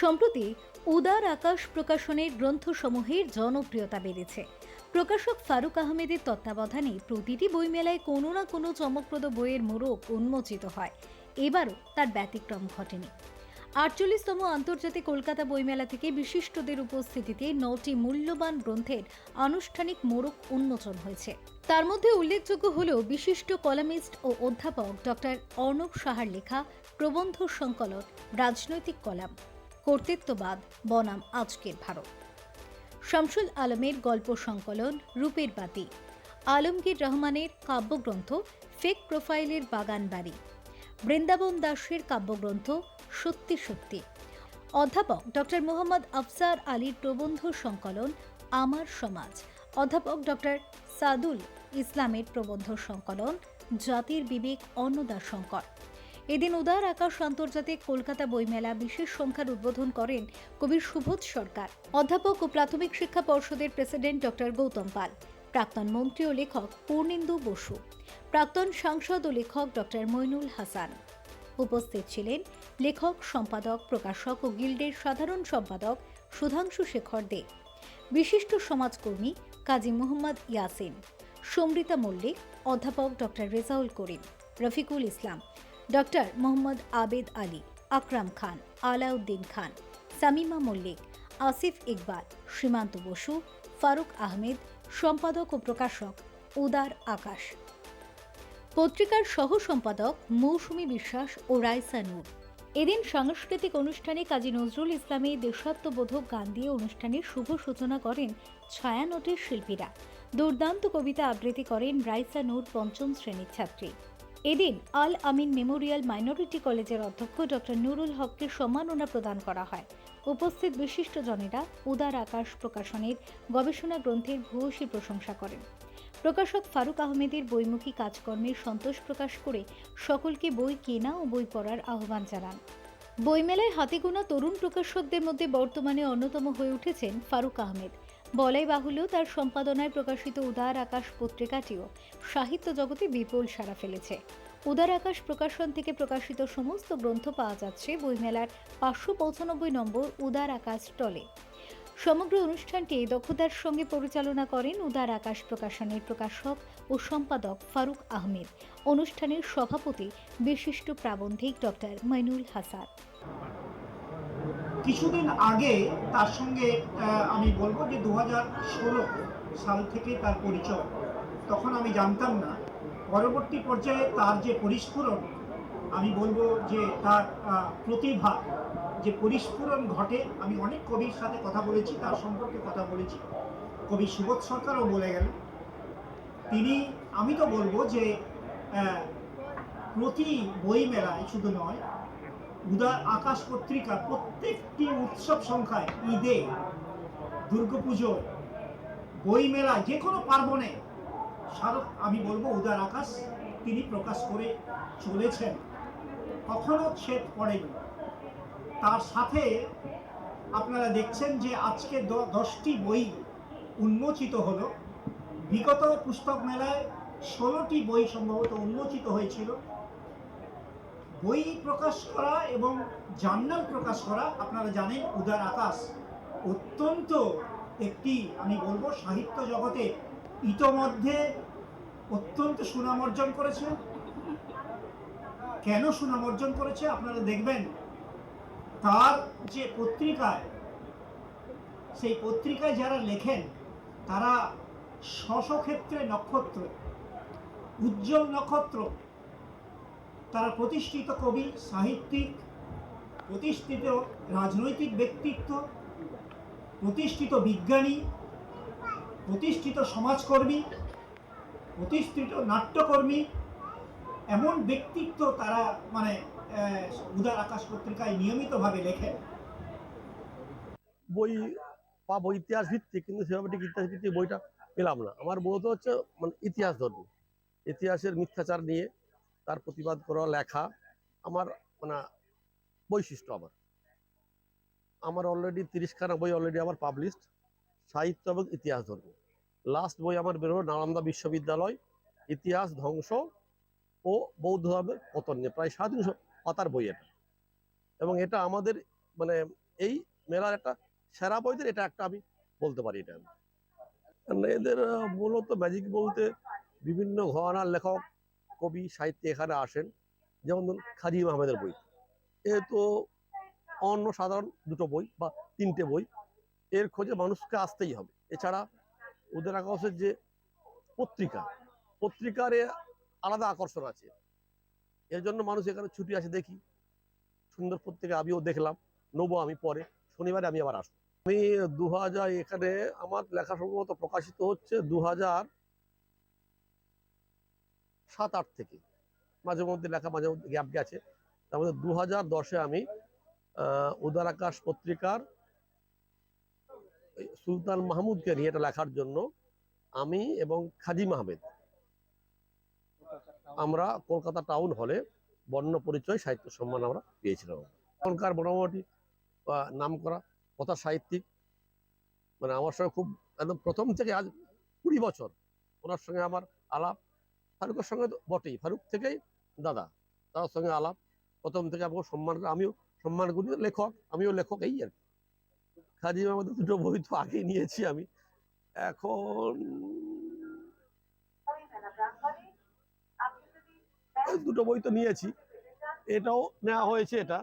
সম্প্রতি উদার আকাশ প্রকাশনের গ্রন্থসমূহের জনপ্রিয়তা বেড়েছে। প্রকাশক ফারুক আহমেদের তত্ত্বাবধানে প্রতিটি বইমেলায় কোনো না কোনো চমকপ্রদ বইয়ের মোড়ক উন্মোচিত হয়। এবারও তার ব্যতিক্রম ঘটেনি। আটচল্লিশতম আন্তর্জাতিক কলকাতা বইমেলা থেকে বিশিষ্টদের উপস্থিতিতে নটি মূল্যবান গ্রন্থের আনুষ্ঠানিক মোড়ক উন্মোচন হয়েছে। তার মধ্যে উল্লেখযোগ্য হল বিশিষ্ট কলামিস্ট ও অধ্যাপক ডক্টর অর্ণব সাহার লেখা প্রবন্ধ সংকলন, রাজনৈতিক কলাম। কর্তৃত্ববাদ, বনাম আজকের ভারত। শামসুল আলমের গল্প সংকলন রূপের বাতি। আলমগীর রহমানের কাব্যগ্রন্থ ফেক প্রোফাইলের বাগান বাড়ি। বৃন্দাবন দাসের কাব্যগ্রন্থ সত্যি সত্যি। অধ্যাপক ডক্টর মোহাম্মদ আফসার আলীর প্রবন্ধ সংকলন আমার সমাজ। অধ্যাপক ডক্টর সাদুল ইসলামের প্রবন্ধ সংকলন জাতির বিবেক অন্নদা শঙ্কর এদিন উদার আকাশ আন্তর্জাতিক কলকাতা বইমেলা বিশেষ সংখ্যার উদ্বোধন করেন কবি সুবোধ সরকার। অধ্যাপক ও প্রাথমিক শিক্ষা পর্ষদের প্রেসিডেন্ট ডক্টর গৌতম পাল, প্রাক্তন মন্ত্রী ও লেখক পূর্ণেন্দু বসু, প্রাক্তন সাংসদ ও লেখক ডক্টর মইনুল হাসান। উপস্থিত ছিলেন লেখক, সম্পাদক, প্রকাশক ও গিল্ডের সাধারণ সম্পাদক সুধাংশু শেখর দে, বিশিষ্ট সমাজকর্মী কাজী মোহাম্মদ ইয়াসিন সমৃতা মল্লিক, অধ্যাপক ডক্টর রেজাউল করিম, রফিকুল ইসলাম ডক্টর মোহাম্মদ আবেদ আলী আকরাম খান আলাউদ্দিন খান সামিমা মল্লিক আসিফ ইকবাল সীমান্ত বসু ফারুক আহমেদ সম্পাদক ও প্রকাশক উদার আকাশ। পত্রিকার সহ সম্পাদক মৌসুমী বিশ্বাস ও রাইসা নূর। এদিন সাংস্কৃতিক অনুষ্ঠানে কাজী নজরুল ইসলামী দেশাত্মবোধক গান দিয়ে অনুষ্ঠানের শুভ সূচনা করেন ছায়ানটের শিল্পীরা। দুর্দান্ত কবিতা আবৃত্তি করেন রাইসা নূর পঞ্চম শ্রেণির ছাত্রী। এদিন আল আমিন মেমোরিয়াল মাইনরিটি কলেজের অধ্যক্ষ ডক্টর নুরুল হককে সম্মাননা প্রদান করা হয়। উপস্থিত বিশিষ্টজনেরা উদার আকাশ প্রকাশনের গবেষণা গ্রন্থের ভূয়সী প্রশংসা করেন। প্রকাশক ফারুক আহমেদের বইমুখী কাজকর্মের সন্তোষ প্রকাশ করে সকলকে বই কেনা ও বই পড়ার আহ্বান জানান। বইমেলায় হাতে গোনা তরুণ প্রকাশকদের মধ্যে বর্তমানে অন্যতম হয়ে উঠেছেন ফারুক আহমেদ। বলাই বাহুল্য তার সম্পাদনায় প্রকাশিত উদার আকাশ পত্রিকাটিও সাহিত্য জগতে বিপুল সাড়া ফেলেছে। উদার আকাশ প্রকাশন থেকে প্রকাশিত সমস্ত গ্রন্থ পাওয়া যাচ্ছে বইমেলার পাঁচশো পঁচানব্বই নম্বর উদার আকাশ স্টলে সমগ্র অনুষ্ঠানটি দক্ষতার সঙ্গে পরিচালনা করেন উদার আকাশ প্রকাশনের প্রকাশক ও সম্পাদক ফারুক আহমেদ। অনুষ্ঠানের সভাপতি বিশিষ্ট প্রাবন্ধিক ডক্টর মাইনুল হাসান। কিছুদিন আগে তার সঙ্গে আমি বলব যে দু সাল থেকে তার পরিচয়। তখন আমি জানতাম না। পরবর্তী পর্যায়ে তার যে পরিস্ফুরণ, আমি বলব যে তার প্রতিভা, যে পরিস্ফুরণ ঘটে, আমি অনেক কবির সাথে কথা বলেছি, তার সম্পর্কে কথা বলেছি। কবি সুবোধ সরকারও বলে গেলেন। তিনি, আমি তো বলব যে প্রতি বই মেলায় শুধু নয় উদার আকাশ পত্রিকা প্রত্যেকটি উৎসব সংখ্যায়, ঈদে, দুর্গাপুজো বই মেলা যে কোনো পার্বণে স্মারক আমি বলব উদার আকাশ, তিনি প্রকাশ করে চলেছেন। কখনো ছেদ পড়েনি। তার সাথে আপনারা দেখছেন যে আজকে দশটি বই উন্মোচিত হলো। বিগত পুস্তক মেলায় ষোলোটি বই সম্ভবত উন্মোচিত হয়েছিল। বই প্রকাশ করা এবং জার্নাল প্রকাশ করা, আপনারা জানেন উদার আকাশ অত্যন্ত একটি, আমি বলব, সাহিত্য জগতে ইতোমধ্যে অত্যন্ত সুনাম অর্জন করেছে। কেন সুনাম অর্জন করেছে? আপনারা দেখবেন, তার যে পত্রিকায়, সেই পত্রিকায় যারা লেখেন, তারা স্ব ক্ষেত্রে নক্ষত্র, উজ্জ্বল নক্ষত্র তারা প্রতিষ্ঠিত কবি, সাহিত্যিক, প্রতিষ্ঠিত রাজনৈতিক ব্যক্তিত্ব, প্রতিষ্ঠিত বিজ্ঞানী, প্রতিষ্ঠিত সমাজকর্মী, প্রতিষ্ঠিত নাট্যকর্মী, এমন ব্যক্তিত্ব তারা মানে উদার আকাশ পত্রিকায় নিয়মিতভাবে লেখেন। বই পাবো ইতিহাস ভিত্তিক, কিন্তু সেভাবে ঠিক ইতিহাস ভিত্তিক বইটা পেলাম না। আমার মূলত হচ্ছে মানে ইতিহাস ধর্ম। ইতিহাসের মিথ্যাচার নিয়ে তার প্রতিবাদ করা, লেখা আমার মানে বৈশিষ্ট্য আমার। আমার অলরেডি তিরিশখানা বই অলরেডি আমার পাবলিশড সাহিত্য এবং ইতিহাস ধর্ম। লাস্ট বই আমার বেরোলো নালন্দা বিশ্ববিদ্যালয়, ইতিহাস, ধ্বংস ও বৌদ্ধ ধর্মের পতন নিয়ে, প্রায় সাড়ে তিনশো পাতার বই এটা। এবং এটা আমাদের মানে এই মেলার একটা সেরা বইদের এটা একটা আমি বলতে পারি এটা। আমি এদের মূলত ম্যাজিক বলতে বিভিন্ন ঘরানার লেখক কবি সাহিত্যে এখানে আসেন। যেমন ধরুন খাজিম আহমেদের বই। এ তো অন্য সাধারণ দুটো বই বা তিনটে বই, এর খোঁজে মানুষকে আসতেই হবে। এছাড়া ওদের আকাশের যে পত্রিকা, পত্রিকার আলাদা আকর্ষণ আছে। এর জন্য মানুষ এখানে ছুটি আসে দেখি। সুন্দর পত্রিকা আমিও দেখলাম, নেব আমি পরে। শনিবারে আমি আবার আসব। আমি দু হাজার এখানে আমার লেখা সম্ভবত প্রকাশিত হচ্ছে দু হাজার সাত আট থেকে। মাঝে মধ্যে লেখা, মাঝে মধ্যে গ্যাপ গেছে। তার মধ্যে দু হাজার দশে আমি উদার আকাশ পত্রিকার সুলতান মাহমুদকে নিয়ে এটা লেখার জন্য আমি এবং খাজিম আহমেদ। আমরা কলকাতা টাউন হলে বর্ণ পরিচয়, সাহিত্য সম্মান আমরা পেয়েছিলাম। এখনকার মোটামুটি নাম করা, কথা সাহিত্যিক। মানে আমার সঙ্গে খুব, একদম প্রথম থেকে আজ কুড়ি বছর। ওনার সঙ্গে আমার আলাপ ফারুকের সঙ্গে বটেই। ফারুক থেকেই দাদা, তার সঙ্গে আলাপ। প্রথম থেকে আমাকে সম্মান, আমিও সম্মান করি, লেখক, আমিও লেখক, এই আর কি। খাজিম আমাদের দুটো বই তো আগেই নিয়েছি আমি। এখন দুটো বই তো নিয়েছি। এটাও নেওয়া হয়েছে এটা।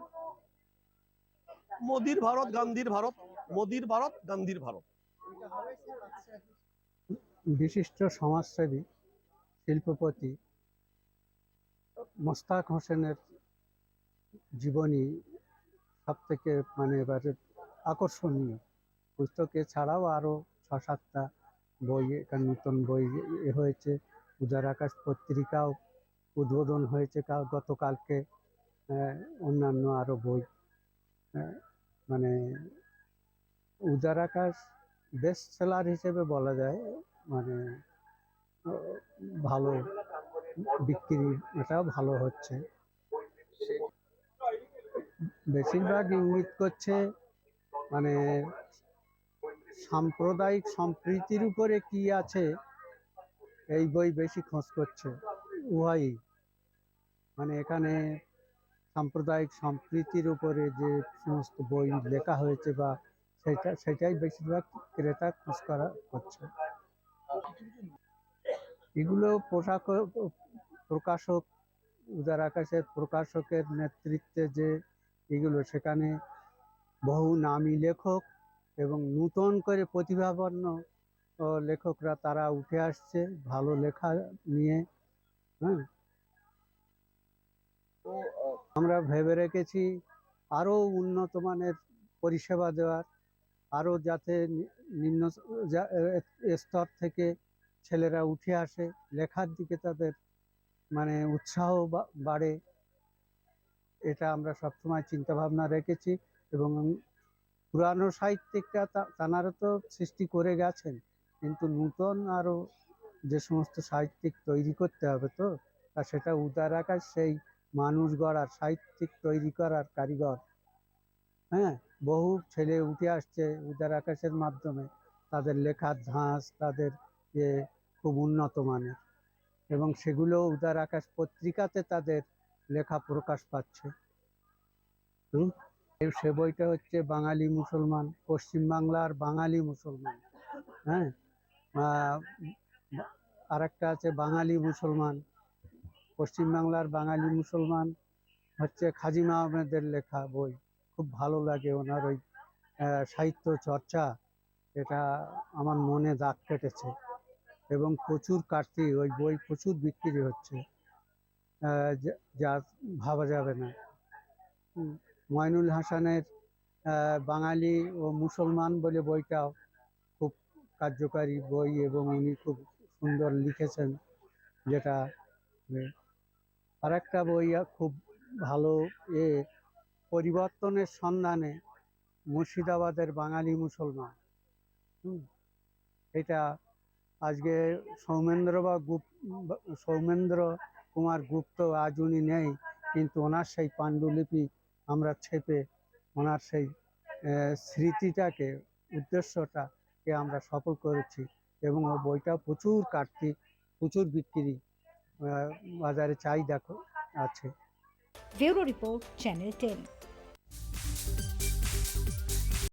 মোদির ভারত, গান্ধীর ভারত, মোদির ভারত, গান্ধীর ভারত। বিশিষ্ট সমাজসেবী শিল্পপতি মোস্তাক হোসেনের জীবনী সব থেকে মানে এবারে আকর্ষণীয়। পুস্তকে ছাড়াও আরও ছ সাতটা বই, একটা নতুন বই হয়েছে, উদার আকাশ পত্রিকাও উদ্বোধন হয়েছে কাল, গতকালকে অন্যান্য আরও বই। মানে উদার আকাশ বেস্ট সেলার হিসেবে বলা যায় মানে ভালো বিক্রি, এটাও ভালো হচ্ছে। বেশিরভাগ ইঙ্গিত করছে মানে সাম্প্রদায়িক সম্প্রীতির উপরে কি আছে, এই বই বেশি খোঁজ করছে। উহাই। মানে এখানে সাম্প্রদায়িক সম্প্রীতির উপরে যে সমস্ত বই লেখা হয়েছে বা সেটা, সেটাই বেশিরভাগ ক্রেতা খোঁজ করা করছে। এগুলো পোশাক প্রকাশক, উদার আকাশের প্রকাশকের নেতৃত্বে যে এগুলো, সেখানে বহু নামী লেখক এবং নূতন করে প্রতিভাবান্য ও, লেখকরা তারা উঠে আসছে ভালো লেখা নিয়ে হ্যাঁ? আমরা ভেবে রেখেছি আরও উন্নত মানের পরিষেবা দেওয়ার, আরও যাতে নিম্ন স্তর থেকে ছেলেরা উঠে আসে, লেখার দিকে তাদের মানে উৎসাহ বাড়ে। এটা আমরা সবসময় চিন্তা ভাবনা রেখেছি এবং পুরানো সাহিত্যিকরা তা- তানারা তো সৃষ্টি করে গেছেন, কিন্তু নূতন আরও যে সমস্ত সাহিত্যিক তৈরি করতে হবে তো তা সেটা উদার আকাশ, সেই মানুষ গড়ার সাহিত্যিক তৈরি করার কারিগর। হ্যাঁ বহু ছেলে উঠে আসছে উদার আকাশের মাধ্যমে, তাদের লেখার ধাঁচ, তাদের যে খুব উন্নত মানের। এবং সেগুলো উদার আকাশ পত্রিকাতে তাদের লেখা প্রকাশ পাচ্ছে? সে বইটা হচ্ছে বাঙালি মুসলমান পশ্চিম বাংলার বাঙালি মুসলমান। হ্যাঁ? আর একটা আছে বাঙালি মুসলমান পশ্চিম বাংলার বাঙালি মুসলমান হচ্ছে খাজিম আহমেদের লেখা বই। খুব ভালো লাগে ওনার ওই সাহিত্য চর্চা। এটা আমার মনে দাগ কেটেছে। এবং প্রচুর কাটতি, ওই বই প্রচুর বিক্রি হচ্ছে। যা- ভাবা যাবে না। ময়নুল হাসানের বাঙালি ও মুসলমান বলে বইটাও খুব কার্যকারী বই এবং উনি খুব সুন্দর লিখেছেন, যেটা আর একটা বই খুব ভালো এ, পরিবর্তনের সন্ধানে মুর্শিদাবাদের বাঙালি মুসলমান। এটা আজকে সৌমেন্দ্র বা গুপ সৌমেন্দ্র কুমার গুপ্ত আজ উনি নেই, কিন্তু ওনার সেই পাণ্ডুলিপি আমরা ছেপে ওনার সেই স্মৃতিটাকে উদ্দেশ্যটাকে আমরা সফল করেছি এবং ওই বইটা প্রচুর কাটতি, প্রচুর বিক্রি বাজারে চাহিদা আছে। Bureau report, channel ten.